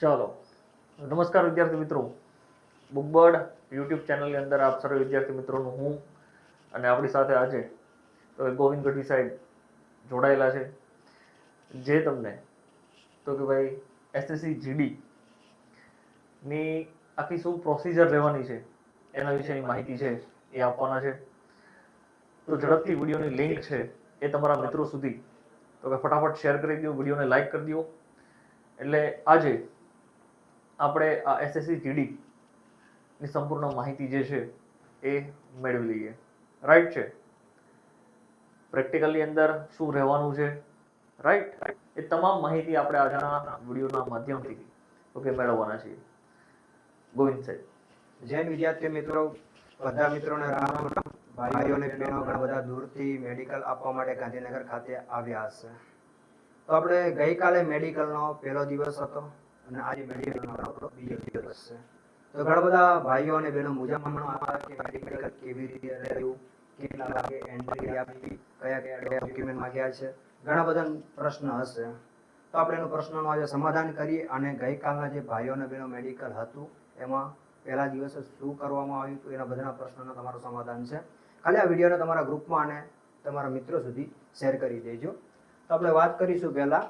ચાલો. નમસ્કાર વિદ્યાર્થી મિત્રો. બુકબર્ડ યુટ્યુબ ચેનલની અંદર આપ સર્વે વિદ્યાર્થી મિત્રોનું હું અને આપણી સાથે આજે ગોવિંદ ગઢવી સાહેબ જોડાયેલા છે. જે તમને તો કે ભાઈ એસએસસી જીડી ની આખી શું પ્રોસિજર રહેવાની છે, એના વિશેની માહિતી છે, એ આપવાના છે. તો ઝડપથી વિડીયોની લિંક છે એ તમારા મિત્રો સુધી તો કે ફટાફટ શેર કરી દો, વિડીયોને લાઈક કરી દો. એટલે આજે આપણે આ એસએસસી જીડી ની સંપૂર્ણ માહિતી જે છે એ મેળવી લઈએ. રાઈટ છે? પ્રેક્ટિકલની અંદર શું રહેવાનું છે? રાઈટ એ તમામ માહિતી આપણે આજના વિડીયોના માધ્યમથી ઓકે, મેળવવાના છીએ. ગોવિંદ સાહેબ. જૈન વિદ્યાર્થી મિત્રો, બધા મિત્રોને રામ રામ. ભાઈઓ અને બહેનો ઘણા બધા દૂરથી મેડિકલ આપવા માટે ગાંધીનગર ખાતે આવ્યા હશે. તો આપણે ગઈકાલે મેડિકલનો પહેલો દિવસ હતો. અને આજે મેડિકલનો આપણો બીજો દિવસ છે. તો ઘણા બધા ભાઈઓ અને બહેનો મૂંઝામણમાં આવ્યા કે મેડિકલ કેવી રીતે રહ્યું કેટલા લાગે એન્ટ્રી આપી કયા કયા ડોક્યુમેન્ટ માંગ્યા છે. ઘણા બધા પ્રશ્ન હશે. તો આપણે એનો પ્રશ્નનું આજે સમાધાન કરીએ અને ગઈકાલના જે ભાઈઓ અને બહેનો મેડિકલ હતું, એમાં પહેલા દિવસે શું કરવામાં આવ્યું હતું, એના બધાના પ્રશ્નોનું તમારું સમાધાન છે. ખાલી આ વિડીયોને તમારા ગ્રુપમાં અને તમારા મિત્રો સુધી શેર કરી દેજો. તો આપણે વાત કરીશું પહેલા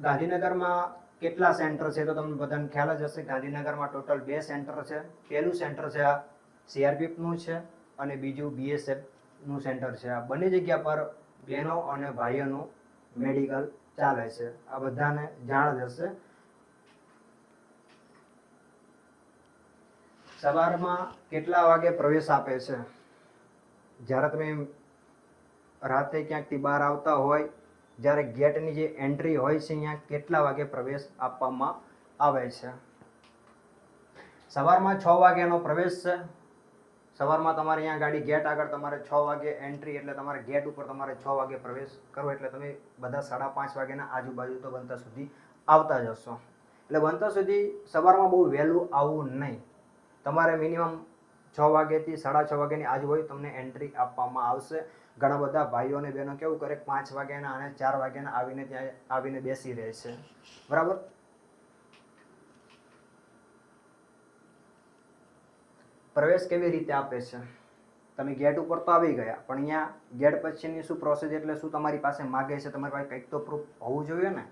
ગાંધીનગરમાં કેટલા સેન્ટર છે તો તમને બધાને ખ્યાલ જ હશે, ગાંધીનગરમાં ટોટલ બે સેન્ટર છે. પહેલું સેન્ટર છે આ સીઆરપીએફનું છે અને બીજું બીએસએફનું સેન્ટર છે. આ બંને જગ્યા પર બહેનો અને ભાઈઓનું મેડિકલ ચાલે છે. આ બધાને જાણ જ હશે. સવારમાં કેટલા વાગે પ્રવેશ આપે છે? જ્યારે તમે રાતે ક્યાંકથી બહાર આવતા હોય જ્યારે ગેટની જે એન્ટ્રી હોય છે અહીંયા કેટલા વાગે પ્રવેશ આપવામાં આવે છે? સવારમાં છ વાગ્યાનો પ્રવેશ છે. સવારમાં તમારે અહીંયા ગાડી ગેટ આગળ તમારે છ વાગે એન્ટ્રી એટલે તમારે ગેટ ઉપર તમારે છ વાગે પ્રવેશ કરવો એટલે તમે બધા સાડા પાંચ વાગ્યાના આજુબાજુ તો બનતા સુધી આવતા જ હશો. એટલે બનતા સુધી સવારમાં બહુ વહેલું આવવું નહીં. તમારે મિનિમમ છ વાગ્યાથી સાડા છ વાગ્યાની આજુબાજુ તમને એન્ટ્રી આપવામાં આવશે. ઘણા બધા ભાઈઓ અને બહેનો કેવું કરે પાંચ વાગ્યાના અને ચાર વાગ્યાના આવીને ત્યાં આવીને બેસી રહે છે. બરાબર? પ્રવેશ કેવી રીતે આપે છે? તમે ગેટ ઉપર તો આવી ગયા, પણ અહીંયા ગેટ પછીની શું પ્રોસેસ એટલે શું તમારી પાસે માગે છે? તમારી પાસે કંઈક તો પ્રૂફ હોવું જોઈએ ને?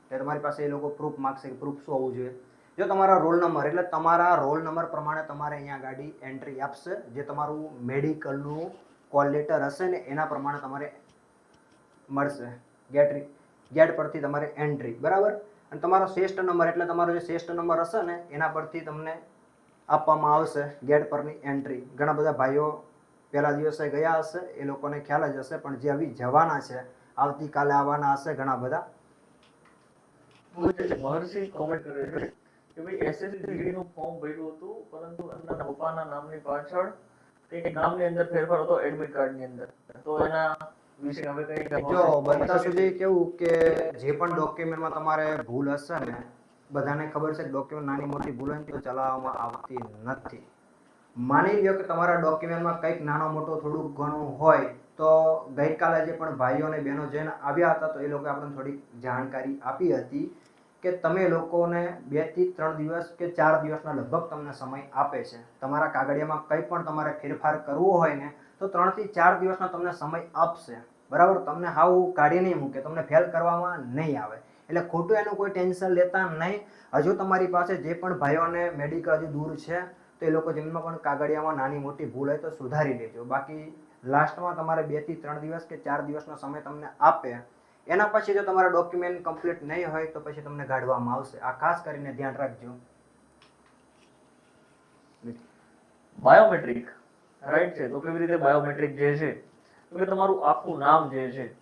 એટલે તમારી પાસે એ લોકો પ્રૂફ માગશે કે પ્રૂફ શું હોવું જોઈએ? જો તમારા રોલ નંબર એટલે તમારા રોલ નંબર પ્રમાણે તમારે અહીંયા ગાડી એન્ટ્રી આપશે, જે તમારું મેડિકલનું કોલ લેટર હશે ને એના પ્રમાણે તમારે મળશે. ગેટ ગેટ પરથી તમારે એન્ટ્રી બરાબર? અને તમારો શ્રેષ્ઠ નંબર, એટલે તમારો જે શ્રેષ્ઠ નંબર હશે ને, એના પરથી તમને આપવામાં આવશે ગેટ પરની એન્ટ્રી ઘણા બધા ભાઈઓ પહેલા દિવસે ગયા હશે, એ લોકોને ખ્યાલ જ હશે, પણ જે આવી જવાના છે, આવતીકાલે આવવાના હશે ઘણા બધા. કોમેન્ટ કરે છે કે ભાઈ એસએસસી નું ફોર્મ ભર્યું હતું, પરંતુ એમના પપ્પાના નામની પાછળ નામની અંદર ફેરફાર હતો એડમિટ કાર્ડની અંદર. તો એના વિશે હવે કંઈક જો બનતા સુધી કેવું કે જે પણ ડોક્યુમેન્ટમાં તમારે ભૂલ હશે ને બધાને ખબર છે ડોક્યુમેન્ટ નાની મોટી ભૂલ હોય તો ચલાવવામાં આવતી નથી. માની લ્યો કે તમારા ડોક્યુમેન્ટમાં કંઈક નાનો મોટો થોડુંક ઘણું હોય તો ગઈકાલે જે પણ ભાઈઓ અને બહેનો જઈને આવ્યા હતા તો એ લોકો આપણને થોડીક જાણકારી આપી હતી. કે તમે લોકોને બેથી ત્રણ દિવસ કે ચાર દિવસના લગભગ તમને સમય આપે છે. તમારા કાગળિયામાં કંઈ પણ તમારે ફેરફાર કરવો હોય ને, તો ત્રણથી ચાર દિવસનો તમને સમય આપશે. બરાબર? તમને હાવ કાઢી નહીં મૂકે, તમને ફેલ કરવામાં નહીં આવે. એટલે ખોટું એનું કોઈ ટેન્શન લેતા નહીં. હજુ તમારી પાસે જે પણ ભાઈઓને મેડિકલ હજુ દૂર છે, તો એ લોકો જેમમાં પણ કાગળિયામાં નાની મોટી ભૂલ હોય તો સુધારી લેજો. બાકી લાસ્ટમાં તમારે બેથી ત્રણ દિવસ કે ચાર દિવસનો સમય તમને આપે. એના પછી જો તમારા ડોક્યુમેન્ટ કમ્પ્લીટ નહીં હોય તો પછી તમને કાઢવામાં આવશે. આ ખાસ કરીને ધ્યાન રાખજો. બાયોમેટ્રિક રાઈટ છે? તો કેવી રીતે બાયોમેટ્રિક જે છે? તો કે તમારું આખું નામ જે છે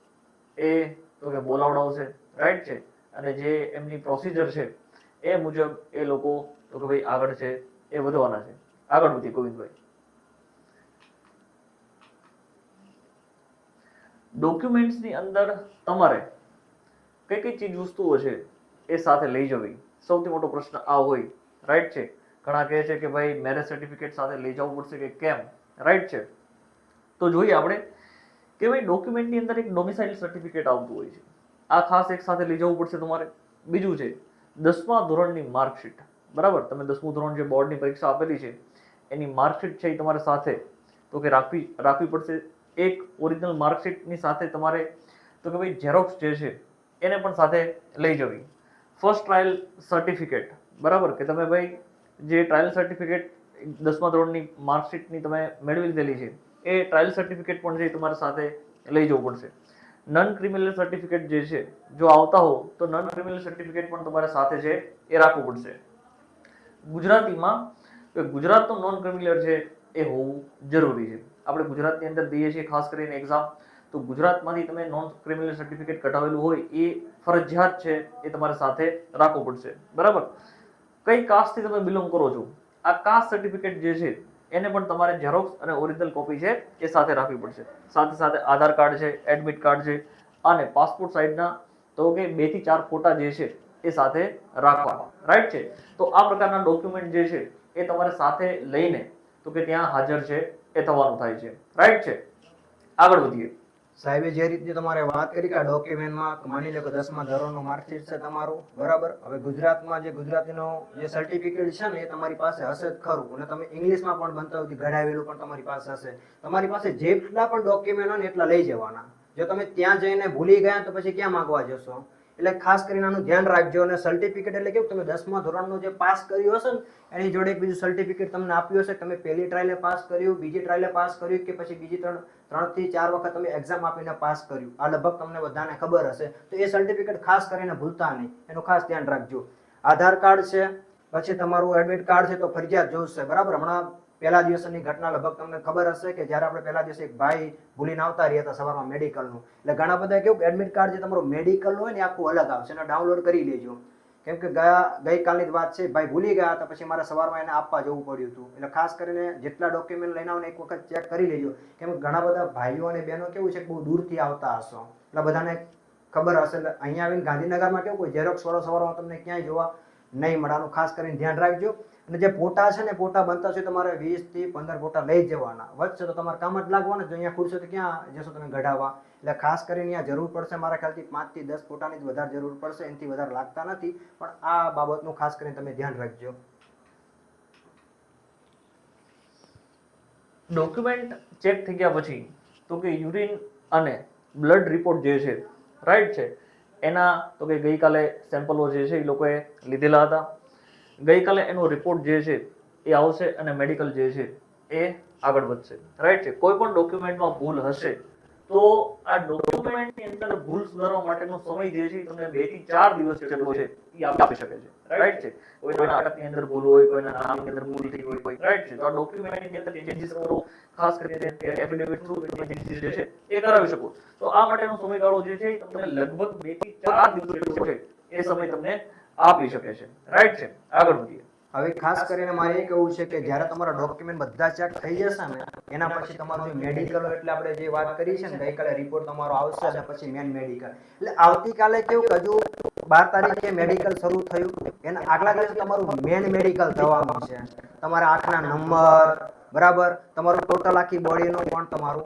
એ તો કે બોલાવડાવશે. રાઈટ છે? અને જે એમની પ્રોસિજર છે એ મુજબ એ લોકો તો કે ભાઈ આગળ છે એ વધવાના છે. આગળ વધી ગોવિંદભાઈ. ડોક્યુમેન્ટ્સની અંદર તમારે કઈ કઈ ચીજ વસ્તુઓ છે એ સાથે લઈ જવી? સૌથી મોટો પ્રશ્ન આ હોય રાઈટ છે? ઘણા કહે છે કે ભાઈ મેરેજ સર્ટિફિકેટ સાથે લઈ જવું પડશે કે કેમ? રાઈટ છે. તો જોઈએ આપણે કે ભાઈ, ડોક્યુમેન્ટની અંદર એક ડોમિસાઇલ સર્ટિફિકેટ આવતું હોય છે. આ ખાસ એક સાથે લઈ જવું પડશે તમારે. બીજું છે, દસમા ધોરણની માર્કશીટ. બરાબર? તમે દસમું ધોરણ જે બોર્ડની પરીક્ષા આપેલી છે, એની માર્કશીટ છે એ તમારે સાથે. તો કે રાખવી રાખવી પડશે એક ઓરિજિનલ માર્કશીટની સાથે તમારે તો કે ભાઈ ઝેરોક્સ જે છે, એને પણ સાથે લઈ જવી. ફર્સ્ટ ટ્રાયલ સર્ટિફિકેટ બરાબર? કે તમે ભાઈ જે ટ્રાયલ સર્ટિફિકેટ દસમા ધોરણની માર્કશીટની તમે મેળવી લીધેલી છે, એ ટ્રાયલ સર્ટિફિકેટ પણ છે તમારે સાથે લઈ જવું પડશે. નન ક્રિમિનલ સર્ટિફિકેટ જે છે, જો આવતા હો, તો નન ક્રિમિનલ સર્ટિફિકેટ પણ તમારે સાથે છે એ રાખવું પડશે. ગુજરાતીમાં ગુજરાતનું નોન ક્રિમિનલ છે, એ હોવું જરૂરી છે. આપણે ગુજરાતની અંદર દઈએ છીએ ખાસ કરીને એક્ઝામ તો ગુજરાતમાંથી તમે નોન ક્રિમિનલ સર્ટિફિકેટ કઢાવેલું હોય, એ ફરજિયાત છે, એ તમારે સાથે રાખવું પડશે. બરાબર? કઈ કાસ્ટથી તમે બિલોંગ કરો છો? આ કાસ્ટ સર્ટિફિકેટ જે છે, એને પણ તમારે ઝેરોક્સ અને ઓરિજિનલ કોપી છે, એ સાથે રાખવી પડશે. સાથે સાથે આધાર કાર્ડ છે એડમિટ કાર્ડ છે, અને પાસપોર્ટ સાઇઝના તો કે બેથી ચાર ફોટા જે છે, એ સાથે રાખવા રાઈટ છે? તો આ પ્રકારના ડોક્યુમેન્ટ જે છે, એ તમારે સાથે લઈને, તો કે ત્યાં હાજર છે એ થવાનું થાય છે. રાઈટ છે? આગળ વધીએ. સાહેબે જે રીતે તમારે વાત કરી કે આ ડોક્યુમેન્ટમાં માની લો કે દસમા ધોરણનું માર્કશીટ છે તમારું, બરાબર? હવે ગુજરાતમાં જે ગુજરાતીનો જે સર્ટિફિકેટ છે ને, એ તમારી પાસે હશે જ ખરું. અને તમે ઇંગ્લિશમાં પણ બનતા હોય ઘડાવેલું પણ તમારી પાસે હશે. તમારી પાસે જેટલા પણ ડોક્યુમેન્ટ હોય ને, એટલા લઈ જવાના. જો તમે ત્યાં જઈને ભૂલી ગયા તો પછી ક્યાં માગવા જશો? એટલે ખાસ કરીને આનું ધ્યાન રાખજો અને સર્ટિફિકેટ એટલે કેવું તમે દસમા ધોરણનો જે પાસ કર્યું હશે ને, એની જોડે એક બીજું સર્ટિફિકેટ તમને આપ્યું હશે. તમે પહેલી ટ્રાયલે પાસ કર્યું, બીજી ટ્રાયલે પાસ કર્યું કે પછી બીજી ત્રણ, ત્રણથી ચાર વખત તમે એક્ઝામ આપીને પાસ કર્યું. આ લગભગ તમને બધાને ખબર હશે. તો એ સર્ટિફિકેટ ખાસ કરીને ભૂલતા નહીં. એનું ખાસ ધ્યાન રાખજો. આધાર કાર્ડ છે, પછી તમારું એડમિટ કાર્ડ છે તો ફરજિયાત જોશે. બરાબર? હમણાં પહેલા દિવસની ઘટના લગભગ તમને ખબર હશે કે જ્યારે આપણે પહેલા દિવસે એક ભાઈ ભૂલીને આવતા રહ્યા હતા સવારમાં મેડિકલનું એટલે ઘણા બધા કેવું એડમિટ કાર્ડ જે તમારું મેડિકલ હોય ને આખું અલગ આવશે એને ડાઉનલોડ કરી લેજો. કેમ કે ગયા, ગઈકાલની જ વાત છે, ભાઈ ભૂલી ગયા હતા, પછી મારે સવારમાં એને આપવા જવું પડ્યું હતું. એટલે ખાસ કરીને જેટલા ડોક્યુમેન્ટ લઈને આવો એક વખત ચેક કરી લેજો. કેમ કે ઘણા બધા ભાઈઓ અને બહેનો કેવું છે કે બહુ દૂરથી આવતા હશો. એટલે બધાને ખબર હશે. એટલે અહીંયા આવીને ગાંધીનગરમાં કેવું કોઈ ઝેરોક્ષ વાળો સવારમાં તમને ક્યાંય જોવા નહીં મળવાનું ખાસ કરીને ધ્યાન રાખજો. અને જે પોટા છે ને, પોટા બનતા છે તમારે વીસથી પંદર ફોટા લઈ જવાના. વચ્ચે તો તમારે કામ જ લાગવાના. જો અહીંયા ખુરશો તો ક્યાં જશો તમે ગઢાવા એટલે ખાસ કરીને અહીંયા જરૂર પડશે મારા ખ્યાલથી પાંચથી દસ ફોટાની જ વધારે જરૂર પડશે. એનાથી વધારે લાગતા નથી. પણ આ બાબતનું ખાસ કરીને તમે ધ્યાન રાખજો. ડોક્યુમેન્ટ ચેક થઈ ગયા પછી તો કે યુરિન અને બ્લડ રિપોર્ટ જે છે, રાઈટ છે, એના તો કે ગઈકાલે સેમ્પલો જે છે એ લોકોએ લીધેલા હતા. ગઈકાલે એનો રિપોર્ટ જે છે એ આવશે અને મેડિકલ જે છે એ આગળ વધશે. રાઈટ છે? કોઈ પણ ડોક્યુમેન્ટમાં ભૂલ હશે, તો આ ડોક્યુમેન્ટની અંદર ભૂલ સુધારવા માટેનો સમય જે છે તમને બેથી ચાર દિવસ જેટલો છે એ આપી શકે છે. રાઈટ છે? કોઈના અટકની અંદર ભૂલ હોય, કોઈના નામની અંદર ભૂલ થઈ હોય રાઈટ છે? તો આ ડોક્યુમેન્ટની અંદર ચેન્જીસ કરો. ખાસ કરીને એફિડેવિટ થ્રુ ચેન્જીસ જે છે એ કરાવી શકો. તો આ માટેનો સમયગાળો જે છે તમને લગભગ બેથી ચાર દિવસ જેટલો છે એ સમય તમને આપી શકે છે. રાઈટ છે. આગળ વધીએ. હવે ખાસ કરીને મારે એ કહેવું છે કે જ્યારે તમારા ડોક્યુમેન્ટ બધા ચેક થઈ જશે ને, એના પછી તમારું મેડિકલ એટલે આપણે જે વાત કરી છે ને, ગઈકાલે રિપોર્ટ તમારો આવશે અને પછી મેન મેડિકલ એટલે આવતીકાલે કેવું હજુ બાર તારીખે મેડિકલ શરૂ થયું. એના આગલા દિવસે તમારું મેન મેડિકલ થવાનું છે. તમારા આંખના નંબર બરાબર? તમારું ટોટલ આખી બોડીનું પણ તમારું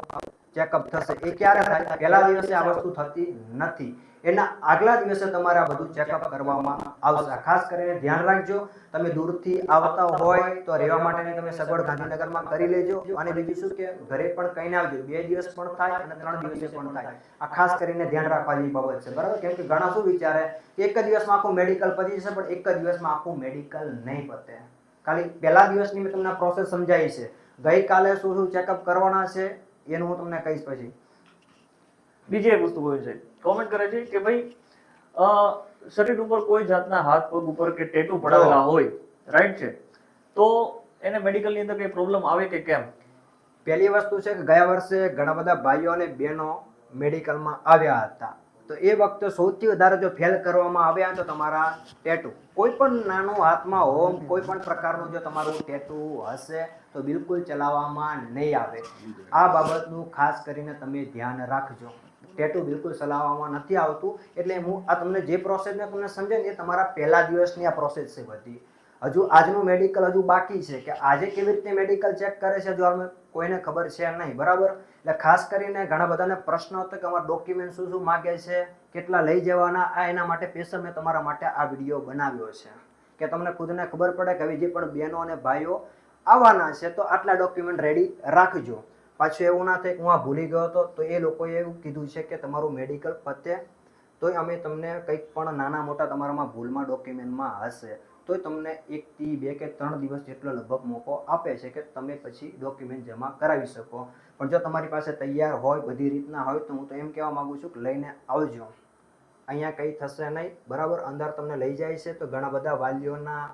ચેકઅપ થશે. એ ક્યારે થાય? પહેલા દિવસે આ વસ્તુ થતી નથી. એના આગલા દિવસે તમારે આ બધું ચેકઅપ કરવામાં આવશે. ખાસ કરીને ધ્યાન રાખજો. તમે દૂરથી આવતા હોય તો રહેવા માટેની તમે સગવડ ગાંધીનગરમાં કરી લેજો. અને બીજું શું કે, ઘરે પણ કહીને આવજો. બે દિવસ પણ થાય અને ત્રણ દિવસે પણ થાય. આ ખાસ કરીને ધ્યાન રાખવા જેવી બાબત છે. બરાબર? કેમ કે ઘણા શું વિચારે એક જ દિવસમાં આખું મેડિકલ પતી જશે, પણ એક જ દિવસમાં આખું મેડિકલ નહીં પતે. ખાલી પહેલા દિવસની મેં તમને પ્રોસેસ સમજાવી છે. ગઈકાલે શું શું ચેકઅપ કરવાના છે, એનું હું તમને કહીશ પછી. બીજી એક વસ્તુ હોય છે. કોમેન્ટ કરે છે કે ભાઈ શરીર ઉપર કોઈ જાતના હાથ પગ ઉપર કે ટેટુ પડાવેલા હોય રાઈટ છે? તો એને મેડિકલની અંદર કઈ પ્રોબ્લેમ આવે કે કેમ? પહેલી વસ્તુ છે કે ગયા વર્ષે ઘણા બધા ભાઈઓ અને બહેનો મેડિકલમાં આવ્યા હતા. તો એ વખતે સૌથી વધારે જો ફેલ કરવામાં આવ્યા તો તમારા ટેટુ કોઈ પણ નાનું હાથમાં હોમ. કોઈ પણ પ્રકારનું જો તમારું ટેટુ હશે તો બિલકુલ ચલાવવામાં નહીં આવે. આ બાબતનું ખાસ કરીને તમે ધ્યાન રાખજો. ટેટુ બિલકુલ ચલાવવામાં નથી આવતું. એટલે હું આ તમને જે પ્રોસેસ મેં તમને સમજે ને એ તમારા પહેલા દિવસની આ પ્રોસેસ છે બધી. હજુ આજનું મેડિકલ હજુ બાકી છે કે આજે કેવી રીતે મેડિકલ ચેક કરે છે જો અમે કોઈને ખબર છે નહીં, બરાબર? એટલે ખાસ કરીને ઘણા બધાને પ્રશ્ન હતો કે અમારા ડોક્યુમેન્ટ શું શું માગે છે, કેટલા લઈ જવાના, આ એના માટે સ્પેશિયલ મેં તમારા માટે આ વીડિયો બનાવ્યો છે. કે તમને ખુદને ખબર પડે કે હવે જે પણ બહેનો અને ભાઈઓ આવવાના છે તો આટલા ડોક્યુમેન્ટ રેડી રાખજો. પાછું એવું ના થાય કે હું આ ભૂલી ગયો હતો, તો એ લોકોએ એવું કીધું છે કે તમારું મેડિકલ પતે, તોય અમે તમને કંઈક પણ નાના મોટા તમારામાં ભૂલમાં ડોક્યુમેન્ટમાં હશે, તોય તમને એકથી બે કે ત્રણ દિવસ જેટલો લગભગ મોકો આપે છે કે તમે પછી ડોક્યુમેન્ટ જમા કરાવી શકો. પણ જો તમારી પાસે તૈયાર હોય, બધી રીતના હોય, તો હું તો એમ કહેવા માગું છું કે લઈને આવજો. અહીંયા કંઈ થશે નહીં. બરાબર અંદર તમને લઈ જાય છે, તો ઘણા બધા વાલીઓના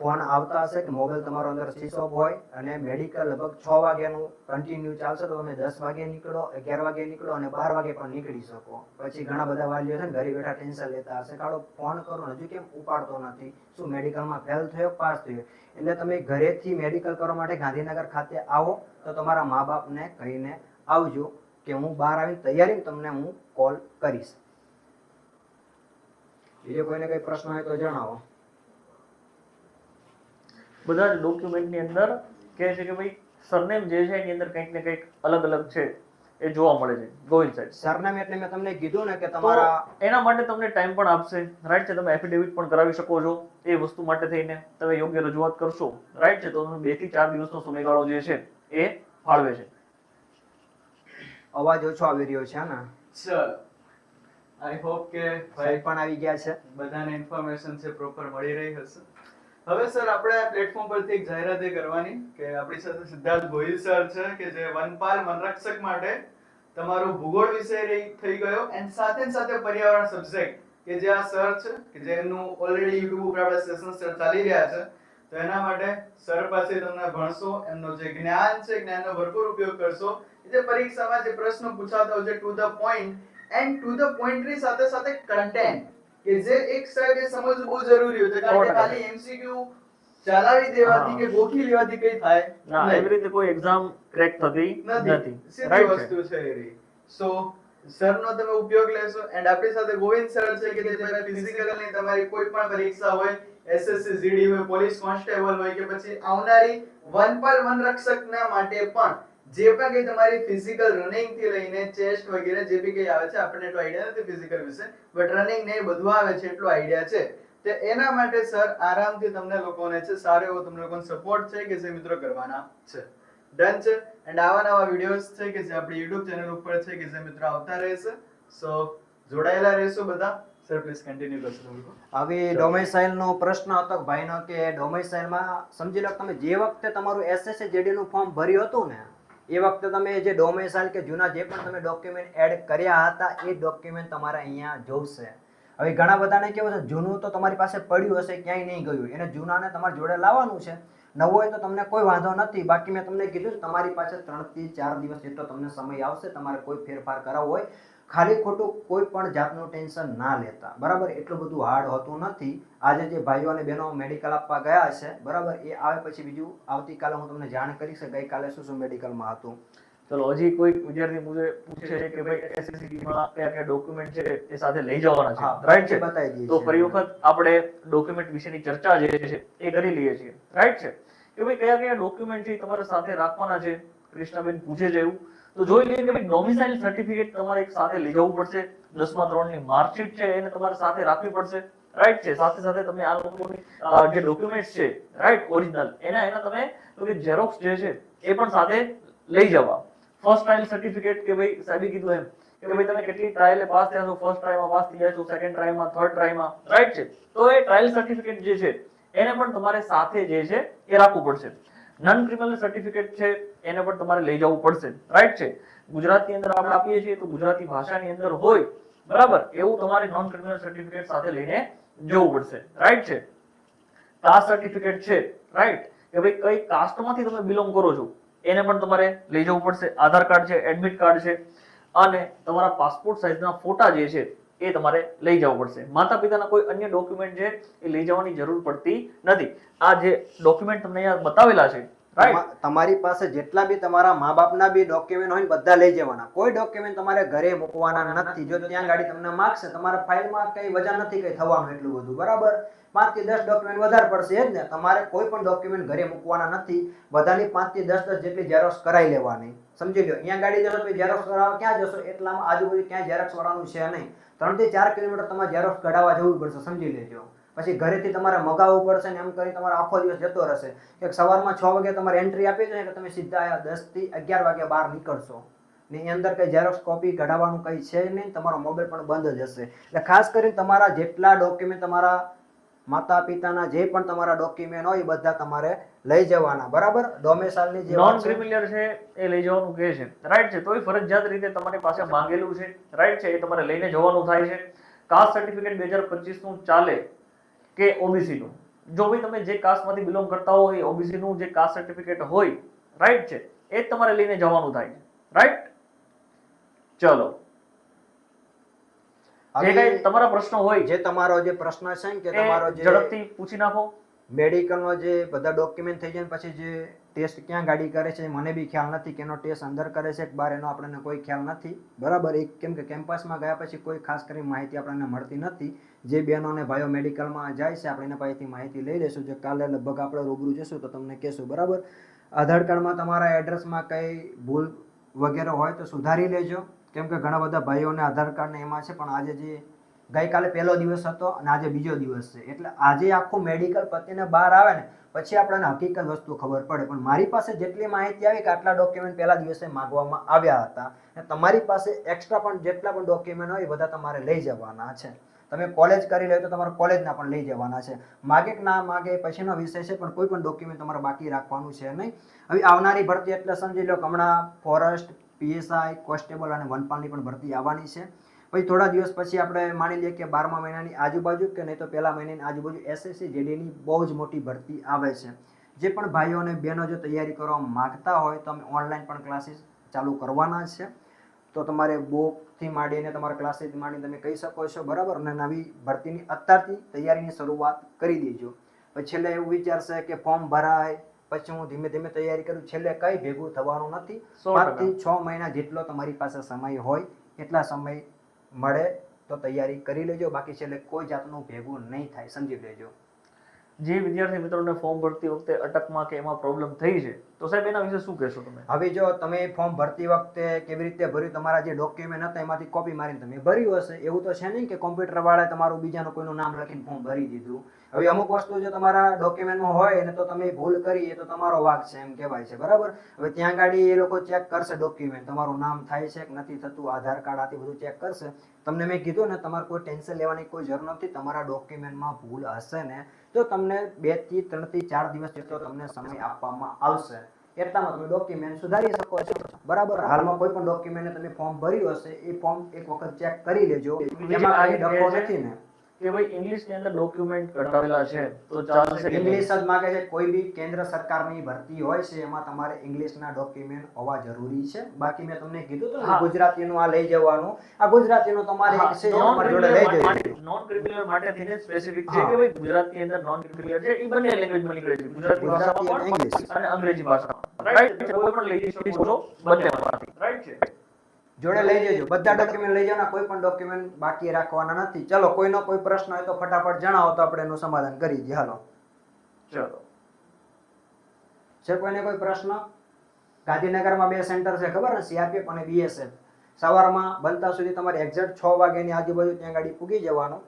ફોન આવતા હશે કે મોબાઈલ તમારો અંદર સ્વિચ ઓફ હોય અને મેડિકલ લગભગ છ વાગ્યાનું કન્ટિન્યુ ચાલશે તો તમે દસ વાગે નીકળો, અગિયાર વાગે નીકળો અને બાર વાગે પણ નીકળી શકો. પછી ઘણા બધા વાલીઓ છે ને ઘરે બેઠા ટેન્શન લેતા હશે. કાળો ફોન કરો હજુ કેમ ઉપાડતો નથી? શું મેડિકલમાં ફેલ થયો? પાસ થયો? એટલે તમે ઘરેથી મેડિકલ કરવા માટે ગાંધીનગર ખાતે આવો તો તમારા મા બાપને કહીને આવજો કે હું બહાર આવીને તૈયારી તમને હું કોલ કરીશ. બીજો કોઈને કઈ પ્રશ્ન હોય તો જણાવો. બધા જ ડોક્યુમેન્ટની અંદર કહે છે કે ભાઈ સરનેમ જે છે એની અંદર કંઈક ને કંઈક અલગ અલગ છે એ જોવા મળે છે. ગોવિંદ સાહેબ સરનામે એટલે મેં તમને કીધું ને કે તમારા એના માટે તમને ટાઈમ પણ આપશે. રાઈટ છે તમે એફિડેવિટ પણ કરાવી શકો છો એ વસ્તુ માટે થઈને. તમે યોગ્ય રજૂઆત કરશો. રાઈટ છે તો બેથી ચાર દિવસનો સમયગાળો જે છે એ ફાળવે છે. અવાજ ઓછો આવી રહ્યો છે ને? સર આઈ હોપ કે ભાઈ પણ આવી ગયા છે. બધાને ઇન્ફોર્મેશન છે પ્રોપર મળી રહી હશે. હવે સર, આપણે આ પ્લેટફોર્મ પરથી એક જાહેરાત કરવાની કે આપણી સાથે સિદ્ધાર્થ ગોહિલ સર છે કે જે વનપાલ વનરક્ષક માટે તમારો ભૂગોળ વિષય થઈ ગયો. એન્ડ સાથે સાથે પર્યાવરણ સબ્જેક્ટ કે જે આ સર છે, કે જેનું ઓલરેડી યુટ્યુબ ઉપર આપણા સેશન ચાલી રહ્યા છે, તો એના માટે સર પાસે તમને ભણશો, એમનો જે જ્ઞાન છે, જ્ઞાનનો ભરપૂર ઉપયોગ કરશો જે પરીક્ષામાં જે પ્રશ્નો પૂછાતા હોય છે to the point and to the પોઈન્ટની સાથે સાથે કન્ટેન્ટ કે જે એક સાઈડ સમજવું બહુ જરૂરી હોય છે. કારણ કે ખાલી એમસીક્યુ ચલાવી દેવાથી કે ગોખી લેવાથી કઈ થાય ના એવી રીતે કોઈ એક્ઝામ ક્રેક થતી નથી. સીધી રાઈટ વસ્તુ છે એ રહી. સો સરનો તમે ઉપયોગ લેશો એન્ડ આપણી સાથે ગોવિંદ સર છે કે જે ફિઝિકલની તમારી કોઈ પણ પરીક્ષા હોય એસએસસી જીડી હોય પોલીસ કોન્સ્ટેબલ હોય કે પછી આવનારી વન પર વન રક્ષક ના માટે પણ જે પણ કઈ તમારી ફિઝિકલ રનિંગથી લઈને ચેસ્ટ વગેરે જે બી કઈ આવે છે આપણને એટલો આઈડિયા નથી ફિઝિકલ વિશે બટ રનિંગ ને એ બધું આવે છે એટલો આઈડિયા છે. તો એના માટે સર આરામથી તમને લોકોને છે સારો એવો તમને લોકોને સપોર્ટ છે કે જે મિત્રો કરવાના છે. ડન છે. એન્ડ આવા નવા વિડીયોઝ છે કે જે આપણી યુટ્યુબ ચેનલ ઉપર છે કે જે મિત્રો આવતા રહેશે. સો જોડાયેલા રહેશો બધા. સર પ્લીઝ કન્ટિન્યુ કરશો તમે લોકો. હવે ડોમેસાઇલ પ્રશ્ન હતો ભાઈનો કે ડોમેસાઇલમાં સમજી લો કે તમે જે વખતે તમારું એસએસસી જેડીનું ફોર્મ ભર્યું હતું ને એ વખતે તમે જે ડોમેસાઇલ કે જૂના જે પણ તમે ડોક્યુમેન્ટ એડ કર્યા હતા, એ ડોક્યુમેન્ટ તમારે અહીંયા જોશે. હવે ઘણા બધાને કેવું છે, જૂનું તો તમારી પાસે પડ્યું હશે, ક્યાંય નહીં ગયું. એને જૂનાને તમારે જોડે લાવવાનું છે. નવું હોય તો તમને કોઈ વાંધો નથી. બાકી મેં તમને કીધું તમારી પાસે ત્રણથી ચાર દિવસ જેટલો તમને સમય આવશે, તમારે કોઈ ફેરફાર કરાવવો હોય ખાલી ખોટું કોઈ પણ જાતનું ટેન્શન ના લેતા. બરાબર? એટલું બધું હાર્ડ હોતું નથી. આજે જે ભાઈઓ અને બહેનો મેડિકલ આપવા ગયા છે બરાબર? એ આવે પછી બીજું આવતીકાલે હું તમને જાણ કરીશ ગઈકાલે શું શું મેડિકલમાં હતું. ચલો હજી કોઈ વિદ્યાર્થી મુજે પૂછે છે કે ભાઈ એસએસસી માં કયા કયા ડોક્યુમેન્ટ છે એ સાથે લઈ જવાના છે. રાઈટ છે? બતાવી દઈએ તો ફરી વખત આપણે ડોક્યુમેન્ટ વિશેની ચર્ચા જે છે એ કરી લઈએ છીએ. રાઈટ છે? કે ભાઈ કયા કયા ડોક્યુમેન્ટ છે તમારે સાથે રાખવાના છે? કૃષ્ણાબેન પૂછે છે એવું. તો જોઈ લઈએ કે ભાઈ ડોમિસાઇલ સર્ટિફિકેટ તમારે એક સાથે લઈ જવું પડશે. દસમા ધોરણની માર્કશીટ છે એને તમારે સાથે રાખવી પડશે. રાઈટ છે. સાથે સાથે તમે આ લોકોની જે ડોક્યુમેન્ટ્સ છે રાઈટ ઓરિજિનલ એના એના તમે, તો કે ઝેરોક્સ જે છે, એ પણ સાથે લઈ જવા. ફર્સ્ટ ટ્રાયલ સર્ટિફિકેટ કે ભાઈ, સાહેબે કીધું એમ, કે ભાઈ તમે કેટલી ટ્રાયલે પાસ થયા છો? ફર્સ્ટ ટ્રાયમાં પાસ થઈ ગયા છો સેકન્ડ ટ્રાયમાં થર્ડ ટ્રાયમાં રાઈટ છે. તો એ ટ્રાયલ સર્ટિફિકેટ જે છે, એને પણ તમારે સાથે જે છે, એ રાખવું પડશે. નન ક્રિમિનલ સર્ટિફિકેટ છે, એને પણ તમારે લઈ જવું પડશે. રાઈટ છે? ગુજરાતની અંદર આપણે આપીએ છીએ તો ગુજરાતી ભાષાની અંદર હોય, બરાબર? એવું તમારે નોન ક્રિમિનલ સર્ટિફિકેટ સાથે લઈને જવું પડશે. રાઈટ છે? કાસ્ટ સર્ટિફિકેટ છે. રાઈટ કે ભાઈ કઈ કાસ્ટમાંથી તમે બિલોંગ કરો છો, એને પણ તમારે લઈ જવું પડશે. આધાર કાર્ડ છે એડમિટ કાર્ડ છે, અને તમારા પાસપોર્ટ સાઇઝના ફોટા જે છે એ તમારે લઈ જવું પડશે. માતા પિતાના કોઈ અન્ય ડોક્યુમેન્ટ છે એ લઈ જવાની જરૂર પડતી નથી. આ જે ડોક્યુમેન્ટ તમને અહીંયા બતાવેલા છે તમારી પાસે જેટલા બી તમારા મા બાપના બી ડોક્યુમેન્ટ હોય બધા લઈ જવાના. કોઈ ડોક્યુમેન્ટ તમારે ઘરે મૂકવાના નથી. જો ત્યાં ગાડી તમને માગશે, તમારા ફાઇલમાં કઈ વજન નથી, કઈ થવાનું એટલું બધું. બરાબર? પાંચથી દસ ડોક્યુમેન્ટ વધારે પડશે. જ ને? તમારે કોઈ પણ ડોક્યુમેન્ટ ઘરે મૂકવાના નથી. બધાની પાંચથી દસ દસ જેટલી ઝેરોક્ષ કરાવી લેવાની. સમજી લો અહીંયા ગાડી જશો તો ઝેરોક્સ કરાવવા ક્યાં જશો? એટલામાં આજુબાજુ ક્યાંય ઝેરોક્ષ વાળાનું છે નહીં. ત્રણથી ચાર કિલોમીટર તમારે ઝેરોક્ષ કઢાવવા જવું પડશે. સમજી લેજો. પછી ઘરેથી તમારે મગાવવું પડશે ને એમ કરી તમારો આખો દિવસ જતો રહેશે. કે સવારમાં છ વાગે તમારે એન્ટ્રી આપી દે કે તમે સીધા દસથી અગિયાર વાગે બહાર નીકળશો. ને એની અંદર કંઈ ઝેરોક્સ કોપી કઢાવવાનું કઈ છે નહીં તમારો મોબાઈલ પણ બંધ જ હશે. એટલે ખાસ કરીને તમારા જેટલા ડોક્યુમેન્ટ તમારા માતા પિતાના જે પણ તમારા ડોક્યુમેન્ટ હોય એ બધા તમારે લઈ જવાના. બરાબર? ડોમેસાલની જે નોન ક્રિમિનલ છે, છે એ લઈ જવાનું કહે છે. રાઈટ છે. તોય ફરજિયાત રીતે તમારી પાસે માંગેલું છે. રાઈટ છે. એ તમારે લઈને જવાનું થાય છે. કાસ્ટ સર્ટિફિકેટ બે હજાર પચીસનું ચાલે. કે ઓબીસીનું જો ભાઈ તમે જે કાસ્ટમાંથી બિલોંગ કરતા હો એ ઓબીસી જે કાસ્ટ સર્ટિફિકેટ હોય રાઈટ છે એ જ તમારે લઈને જવાનું થાય છે. રાઈટ ચલો. જે કઈ તમારા પ્રશ્નો હોય જે તમારો જે પ્રશ્ન છે કે તમારો જે ઝડપથી પૂછી નાખો. મેડિકલનો જે બધા ડોક્યુમેન્ટ થઈ જાય પછી જે ટેસ્ટ ક્યાં ગાડી કરે છે મને બી ખ્યાલ નથી કે એનો ટેસ્ટ અંદર કરે છે કે બહાર એનો આપણને કોઈ ખ્યાલ નથી. બરાબર? એક કેમ કે કેમ્પસમાં ગયા પછી કોઈ ખાસ કરી માહિતી આપણને મળતી નથી. જે બહેનો અને ભાઈઓ મેડિકલમાં જાય છે, આપણે એના પાસેથી માહિતી લઈ લઈશું. જે કાલે લગભગ આપણે રૂબરૂ જશું તો તમને કહેશું, બરાબર? આધાર કાર્ડમાં તમારા એડ્રેસમાં કંઈ ભૂલ વગેરે હોય તો સુધારી લેજો. કેમ કે ઘણા બધા ભાઈઓને આધાર કાર્ડને એમાં છે, પણ આજે જે ગઈકાલે પહેલો દિવસ હતો અને આજે બીજો દિવસ છે. એટલે આજે આખું મેડિકલ પતિને બહાર આવે ને, પછી આપણને હકીકત વસ્તુ ખબર પડે. પણ મારી પાસે જેટલી માહિતી આવી કે આટલા ડોક્યુમેન્ટ પહેલા દિવસે માગવામાં આવ્યા હતા અને તમારી પાસે એક્સ્ટ્રા પણ જેટલા પણ ડોક્યુમેન્ટ હોય એ બધા તમારે લઈ જવાના છે. તમે કોલેજ કરી લો તો તમારે કોલેજના પણ લઈ જવાના છે. માગે કે ના માગે પછીનો વિષય છે, પણ કોઈ પણ ડોક્યુમેન્ટ તમારે બાકી રાખવાનું છે નહીં. હવે આવનારી ભરતી એટલે સમજી લો કે હમણાં ફોરેસ્ટ પીએસઆઈ કોન્સ્ટેબલ અને વનપાલની પણ ભરતી આવવાની છે. પછી થોડા દિવસ પછી આપણે માની લઈએ કે બારમા મહિનાની આજુબાજુ કે નહીં તો પહેલા મહિનાની આજુબાજુ એસએસસી જેડીની બહુ જ મોટી ભરતી આવે છે. જે પણ ભાઈઓ અને બહેનો જો તૈયારી કરવા માંગતા હોય તો અમે ઓનલાઈન પણ ક્લાસીસ ચાલુ કરવાના છે. તો તમારે બુકથી માંડીને તમારા ક્લાસીસ માંડીને તમે કહી શકો છો બરાબર? અને નવી ભરતીની અત્યારથી તૈયારીની શરૂઆત કરી દેજો. પછી છેલ્લે એવું વિચારશે કે ફોર્મ ભરાય પછી હું ધીમે ધીમે તૈયારી કરું છેલ્લે કંઈ ભેગું થવાનું નથી. પાંચથી છ મહિના જેટલો તમારી પાસે સમય હોય એટલા સમય મળે તો તૈયારી કરી લેજો. બાકી છેલ્લે કોઈ જાતનું ભેગું નહીં થાય. સમજી લેજો. જે વિદ્યાર્થી મિત્રોને ફોર્મ ભરતી વખતે અટકમાં કે એમાં પ્રોબ્લેમ થઈ છે, તો સાહેબ એના વિશે શું કહેશો તમે? હવે જો તમે ફોર્મ ભરતી વખતે કેવી રીતે ભર્યું, તમારા જે ડોક્યુમેન્ટ હતા એમાંથી કોપી મારીને તમે ભર્યું હશે, એવું તો છે નહીં કે કોમ્પ્યુટર વાળા તમારું બીજાનું કોઈનું નામ લખીને ફોર્મ ભરી દીધું. હવે અમુક વસ્તુ જો તમારા ડોક્યુમેન્ટમાં હોય ને તો તમે ભૂલ કરી, એ તો તમારો વાક છે એમ કહેવાય છે, બરાબર? હવે ત્યાં ગાડી એ લોકો ચેક કરશે ડોક્યુમેન્ટ તમારું નામ થાય છે કે નથી થતું, આધાર કાર્ડ આથી બધું ચેક કરશે. તમને મેં કીધું ને, તમારે કોઈ ટેન્શન લેવાની કોઈ જરૂર નથી, તમારા ડોક્યુમેન્ટમાં ભૂલ હશે ને તો તમને બેથી ત્રણથી ચાર દિવસ જેટલો તમને સમય આપવામાં આવશે. એટલામાં તમે ડોક્યુમેન્ટ સુધારી શકો છો. બરાબર? હાલમાં કોઈ પણ ડોક્યુમેન્ટ તમે ફોર્મ ભર્યું હશે એ ફોર્મ એક વખત ચેક કરી લેજો. એમાં કઈ ડખો નથી ને. કે ભાઈ ઇંગ્લિશની અંદર ડોક્યુમેન્ટ કઢાવેલા છે તો ચાલશે ઇંગ્લિશ જ માંગે છે. કોઈ બી કેન્દ્ર સરકારની ભરતી હોય છે એમાં તમારે ઇંગ્લિશના ડોક્યુમેન્ટ હોવા જરૂરી છે. બાકી મેં તમને કીધું તો. ગુજરાતીનું આ લઈ જવાનું. આ ગુજરાતીનું તમારે જોડે લઈ નોન ક્રિમિલિયર માટે થઈને સ્પેસિફિક છે કે ભાઈ ગુજરાતની અંદર નોન ક્રિમિલિયર છે એ બંને લેંગ્વેજમાં નીકળે છે. ગુજરાતી ભાષામાં પણ અને અંગ્રેજી ભાષામાં. રાઈટ કોઈ પણ છો બંનેમાંથી. રાઈટ છે. જોડે લઈ જજો. બધા ડોક્યુમેન્ટ લઈ જવાના કોઈ પણ ડોક્યુમેન્ટ બાકી રાખવાના નથી. ચલો કોઈનો કોઈ પ્રશ્ન હોય તો ફટાફટ જણાવો તો આપણે એનું સમાધાન કરી દઈએ. હાલો. ચલો. છે કોઈને કોઈ પ્રશ્ન? ગાંધીનગરમાં બે સેન્ટર છે ખબર ને? સીઆરપીએફ અને બીએસએફ સવારમાં બનતા સુધી તમારે એક્ઝેક્ટ છ વાગ્યાની આજુબાજુ ત્યાં ગાડી પૂગી જવાનું.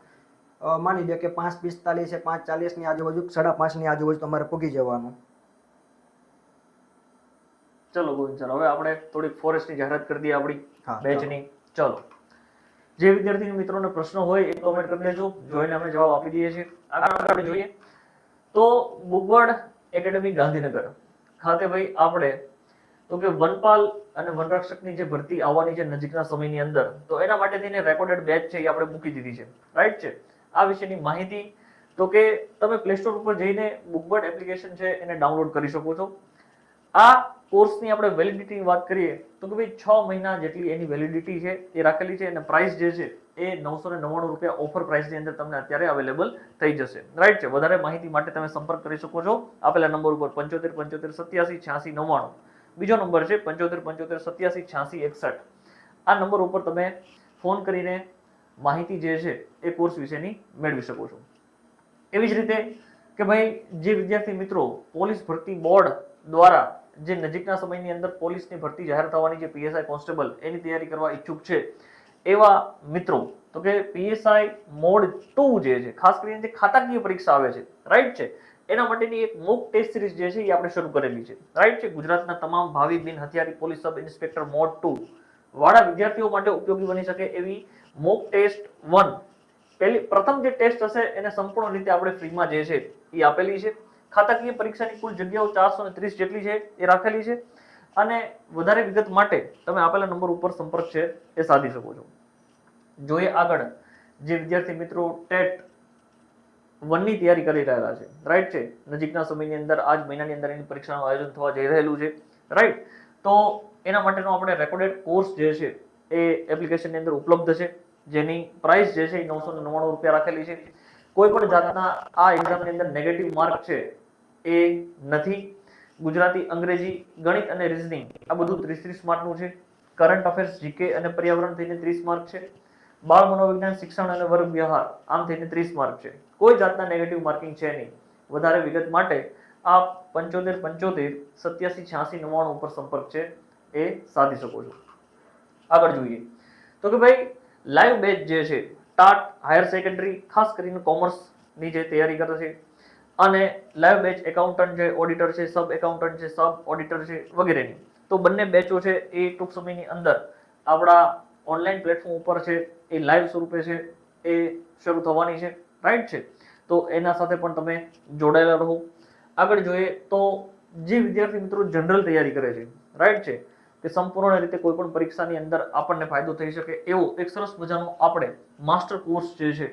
માની લો કે પાંચ પિસ્તાલીસ છે પાંચ ચાલીસની આજુબાજુ સાડા પાંચની આજુબાજુ તમારે પૂગી જવાનું. ચલો ગોવિંદ સર હવે આપણે થોડીક ફોરેસ્ટની જાહેરાત કરી દઈએ આપણી. બેચની ચલો. જે વિદ્યાર્થી મિત્રોને પ્રશ્નો હોય એ કોમેન્ટ કરી દેજો. જોઈને અમે જવાબ આપી દઈએ છીએ. આગળ આપણે જોઈએ. તો બુકવર્ડ એકેડેમી ગાંધીનગર. ખાતે ભાઈ આપણે તો કે વનપાલ અને વનરક્ષકની જે ભરતી આવવાની છે નજીકના સમયની અંદર તો એના માટે થઈને રેકોર્ડેડ બેચ છે એ આપણે મૂકી દીધી છે. રાઈટ છે? આ વિશેની માહિતી તો કે તમે પ્લે સ્ટોર ઉપર જઈને બુકબર્ડ એપ્લિકેશન છે એને ડાઉનલોડ કરી શકો છો. આ કોર્સની આપણે વેલિડિટીની વાત કરીએ, તો કે ભાઈ છ મહિના જેટલી એની વેલિડિટી છે, એ રાખેલી છે અને પ્રાઇસ જે છે, એ નવસો ને નવ્વાણું રૂપિયા ઓફર પ્રાઇસની અંદર તમને અત્યારે અવેલેબલ થઈ જશે. રાઈટ છે? વધારે માહિતી માટે તમે સંપર્ક કરી શકો છો. આપેલા નંબર ઉપર પંચોતેર પંચોતેર, સત્યાસી, છ્યાસી, નવ્વાણું. બીજો નંબર છે પંચોતેર પંચોતેર, સત્યાસી, છ્યાસી, એકસઠ. આ નંબર ઉપર તમે ફોન કરીને માહિતી જે છે, એ કોર્સ વિશેની મેળવી શકો છો. એવી જ રીતે કે ભાઈ જે વિદ્યાર્થી મિત્રો પોલીસ ભરતી બોર્ડ દ્વારા જે નજીકના સમયની અંદર પોલીસની ભરતી જાહેર થવાની છે પીએસઆઈ કોન્સ્ટેબલ એની તૈયારી કરવા ઈચ્છુક છે, એવા મિત્રો, તો કે પીએસઆઈ મોડ ટુ જે છે, ખાસ કરીને જે ખાતાકીય પરીક્ષા આવે છે રાઈટ છે? એના માટેની એક મોક ટેસ્ટ સિરીઝ જે છે એ આપણે શરૂ કરેલી છે રાઈટ છે? ગુજરાતના તમામ ભાવિ બિન હથિયારી police sub inspector mode two વાળા વિદ્યાર્થીઓ માટે ઉપયોગી બની શકે એવી મોક ટેસ્ટ વન પહેલી, પ્રથમ જે ટેસ્ટ હશે એને સંપૂર્ણ રીતે આપણે ફ્રીમાં જે છે એ આપેલી છે. ખાતાકીય પરીક્ષાની કુલ જગ્યાઓ ચારસો ત્રીસ જેટલી છે, એ રાખેલી છે. અને વધારે વિગત માટે તમે આપેલા નંબર ઉપર સંપર્ક છે, એ સાધી શકો છો. જોઈએ આગળ જે વિદ્યાર્થી મિત્રો ટેટ વનની તૈયારી કરી રહેલા છે. રાઈટ છે? નજીકના સમયની અંદર, આજ મહિનાની અંદર એની પરીક્ષાનું આયોજન થવા જઈ રહેલું છે. રાઈટ તો એના માટેનો આપણે રેકોર્ડેડ કોર્સ જે છે, એ એપ્લિકેશનની અંદર ઉપલબ્ધ છે. જેની પ્રાઇસ જે છે એ નવસો નવ્વાણું રૂપિયા રાખેલી છે. કોઈ પણ જાતના આ એક્ઝામની અંદર નેગેટિવ માર્ક છે એ નથી. ગુજરાતી, અંગ્રેજી, ગણિત અને રિઝનિંગ આ બધું ત્રીસ ત્રીસ માર્કનું છે. કરંટ અફેર્સ જીકે અને પર્યાવરણ થઈને ત્રીસ માર્ક છે. બાળ મનોવિજ્ઞાન, શિક્ષણ અને વર્ગ વ્યવહાર આમ થઈને ત્રીસ માર્ક છે. કોઈ જાતના નેગેટિવ માર્કિંગ છે નહીં. વધારે વિગત માટે આ પંચોતેર પંચોતેર સત્યાસી છ્યાસી નવ્વાણું ઉપર સંપર્ક છે. એ સાધી શકો છો. આગળ જોઈએ. તો કે ભાઈ લાઈવ બેચ જે છે ટાટ હાયર સેકન્ડરી ખાસ કરીને કોમર્સની જે તૈયારી કરે છે અને લાઈવ બેચ એકાઉન્ટન્ટ છે ઓડિટર છે સબ એકાઉન્ટન્ટ છે સબ ઓડિટર છે વગેરેની. તો બંને બેચો છે એ ટૂંક સમયની અંદર આપણા ઓનલાઈન પ્લેટફોર્મ ઉપર છે, એ લાઈવ સ્વરૂપે છે, એ શરૂ થવાની છે. રાઈટ છે? તો એના સાથે પણ તમે જોડાયેલા રહો. આગળ જોઈએ તો જે વિદ્યાર્થી મિત્રો જનરલ તૈયારી કરે છે રાઈટ છે? કે સંપૂર્ણ રીતે કોઈ પણ પરીક્ષાની અંદર આપણને ફાયદો થઈ શકે એવો એક સરસ મજાનો આપણે માસ્ટર કોર્સ જે છે,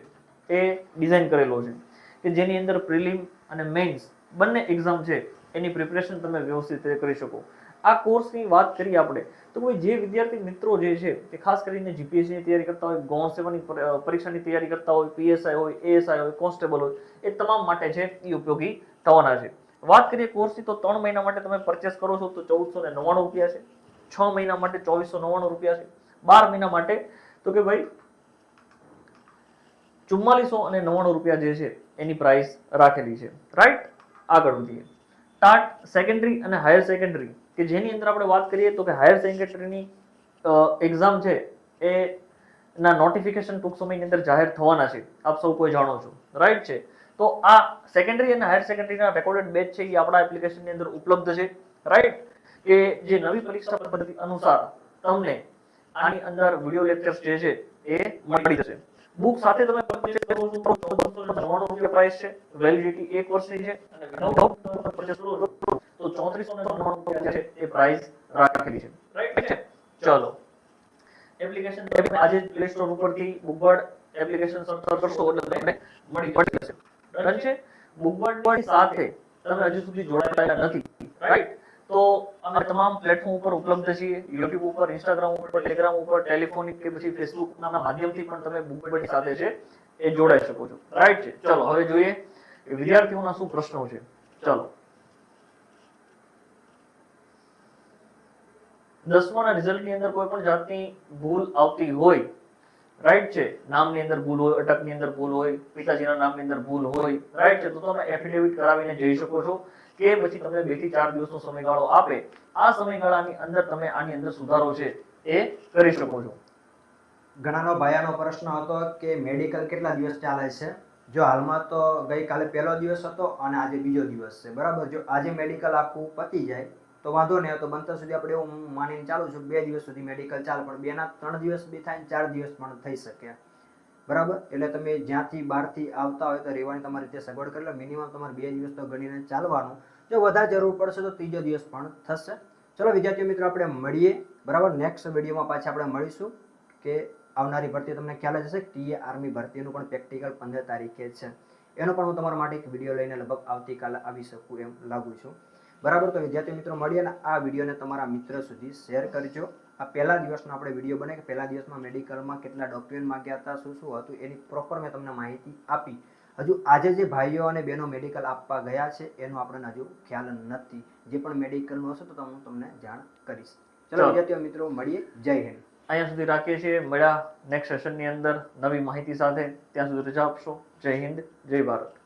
એ ડિઝાઇન કરેલો છે. કે જેની અંદર પ્રિલિમ અને મેઇન્સ બંને એક્ઝામ છે, એની પ્રિપરેશન તમે વ્યવસ્થિત રીતે કરી શકો. આ કોર્સની વાત કરીએ આપણે, તો કોઈ જે વિદ્યાર્થી મિત્રો જે છે તે ખાસ કરીને જીપીએસસીની તૈયારી કરતા હોય, ગૌણ સેવાની પરીક્ષાની તૈયારી કરતા હોય પીએસઆઈ હોય એએસઆઈ હોય કોન્સ્ટેબલ હોય, એ તમામ માટે છે, એ ઉપયોગી થવાના છે. વાત કરીએ કોર્સની તો ત્રણ મહિના માટે તમે પરચેસ કરો છો, તો ચૌદસો ને નવ્વાણું રૂપિયા છે. છ મહિના માટે ચોવીસો નવ્વાણું રૂપિયા છે. બાર મહિના માટે, તો કે ભાઈ ચુમ્માલીસો અને નવ્વાણું રૂપિયા જે છે એની પ્રાઇસ રાખેલી છે. રાઈટ આગળ વધીએ. ટાટ સેકન્ડરી અને હાયર સેકન્ડરી કે જેની અંદર આપણે વાત કરીએ તો કે હાયર સેકન્ડરીની એક્ઝામ છે એ ના નોટિફિકેશન ટૂંક સમયની અંદર જાહેર થવાના છે. આપ સૌ કોઈ જાણો છો. રાઈટ છે? તો આ સેકન્ડરી અને હાયર સેકન્ડરીના રેકોર્ડેડ બેચ છે એ આપણા એપ્લિકેશનની અંદર ઉપલબ્ધ છે. રાઈટ કે જે નવી પરીક્ષા પદ્ધતિ અનુસાર તમને આની અંદર વીડિયો લેક્ચર્સ જે છે એ મળી જશે. બુક સાથે તમે પરચેસ કરો છો તો 1499 રૂપિયા પ્રાઇસ છે વેલિડિટી 1 વર્ષની છે અને તમે purchase કરો તો 3499 રૂપિયા છે એ પ્રાઇસ રાખેલી છે. રાઈટ છે? ચલો. એપ્લિકેશન તમે આજે પ્લે સ્ટોર ઉપરથી બુકબર્ડ એપ્લિકેશન સર્ચ કરશો એટલે તમને મળી પડશે જશે. ડન છે? બુકબર્ડ સાથે તમે હજુ સુધી જોડાયેલા નથી. રાઈટ તો અમે તમામ પ્લેટફોર્મ ઉપર ઉપલબ્ધ છીએ. યુટ્યુબ ઉપર ઇન્સ્ટાગ્રામ ઉપર ટેલિગ્રામ ઉપર ટેલિફોનિક કે પછી ફેસબુક ના માધ્યમથી પણ તમે બુકબર્ડ સાથે છે એ જોડાઈ શકો છો. રાઈટ છે? ચલો, હવે જોઈએ વિદ્યાર્થીઓના શું પ્રશ્નો છે. ચલો. દસમાના રિઝલ્ટની અંદર કોઈ પણ જાતની ભૂલ આવતી હોય રાઈટ છે? નામની અંદર ભૂલ હોય, અટકની અંદર ભૂલ હોય, પિતાજીના નામની અંદર ભૂલ હોય રાઈટ છે? તો તમે એફિડેવિટ કરાવીને જઈ શકો છો. કે પછી તમને બેથી ચાર દિવસનો સમયગાળો આપે, આ સમયગાળાની અંદર તમે આની અંદર સુધારો છે એ કરી શકો છો. ઘણાનો ભાયાનો પ્રશ્ન હતો કે મેડિકલ કેટલા દિવસ ચાલે છે? જો હાલમાં તો ગઈકાલે પહેલો દિવસ હતો અને આજે બીજો દિવસ છે, બરાબર? જો આજે મેડિકલ આખું પતી જાય, તો વાંધો નહીં, તો બનતા સુધી આપણે એવું માનીને ચાલુ છું બે દિવસ સુધી મેડિકલ ચાલે, પણ બેના ત્રણ દિવસ બી થાય ચાર દિવસ પણ થઈ શકે. બરાબર? એટલે તમે જ્યાંથી બહારથી આવતા હોય તો રહેવાની તમારી રીતે સગવડ કરી લો. મિનિમમ તમારે બે દિવસ તો ગણીને ચાલવાનું. જો વધારે જરૂર પડશે તો ત્રીજો દિવસ પણ થશે. ચલો વિદ્યાર્થીઓ મિત્રો, આપણે મળીએ. બરાબર? નેક્સ્ટ વિડીયોમાં પાછા આપણે મળીશું કે આવનારી ભરતી તમને ખ્યાલ જ હશે ટીએ આર્મી ભરતીનું પણ પ્રેક્ટિકલ પંદર તારીખે છે. એનો પણ હું તમારા માટે એક વીડિયો લઈને લગભગ આવતીકાલે આવી શકું એમ લાગુ છું. બરાબર? તો વિદ્યાર્થી મિત્રો, મળીએ અને આ વિડીયોને તમારા મિત્ર સુધી શેર કરજો. આ પહેલા દિવસનો આપણે વીડિયો બને કે પહેલા દિવસમાં મેડિકલમાં કેટલા ડોક્યુમેન્ટ માંગ્યા હતા શું શું હતું એની પ્રોપર મેં તમને માહિતી આપી. હજુ આજે જે ભાઈઓ અને બહેનો મેડિકલ આપવા ગયા છે એનો આપણને હજુ ખ્યાલ નથી. જે પણ મેડિકલનું હશે તો હું તમને જાણ કરીશ. ચલો. વિદ્યાર્થીઓ મિત્રો મળીએ. જય હિન્દ. અહીંયા સુધી રાખીએ છીએ. મળ્યા નેક્સ્ટ સેશનની અંદર નવી માહિતી સાથે. ત્યાં સુધી રજા આપશો. જય હિન્દ. જય ભારત.